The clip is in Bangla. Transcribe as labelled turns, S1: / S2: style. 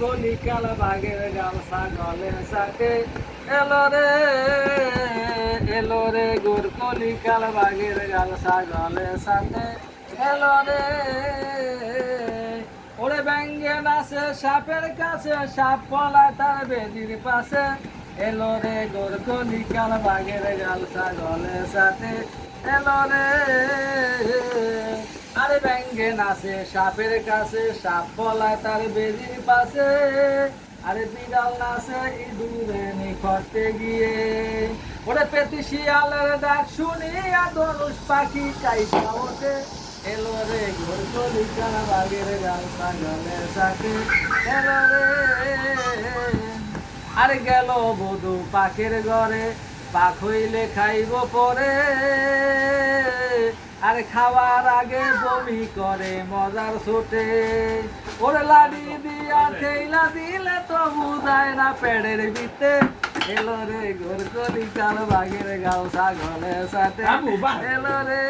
S1: কলিকাল বাগের গাল ছাগলের সাথে এলো রে এলো রে গোর কলিকাল বাগের গাল ছাগলের সাথে। এলো রে ওরে ব্যাঙ্গে নাচে সাপের কাছে সাপ পলায় তার বেদির পাশে এলো রে গোর কলিকাল বাগের গাল ছাগলের সাথে এলো রে ব্যাঙ্গে নাচে সাপের কাছে সাপ পলায় তার বেদির পাশে। আরে বিড়াল নাচে ইঁদুরে নিখরতে গিয়ে। ওরে পেতি শিয়ালের ডাক শুনিয়া ধনুষ পাখি কাইটা ওঠে এলো রে ঘোর কলিকাল বাগের গাল ছাগলের সাথে। এলো রে। আরে গেল বধু পাখির ঘরে পাখ হইলে খাইব পরে। আরে খাওয়ার আগে বমি করে মজার ছোটে। ওরে লাড়ি দিয়া খেলা দিলে তো বুঝায় না পেড়ের ভিতে। এলো রে ঘর কলি কাল বাঘের গাও ছাগলের সাথে। এলো রে।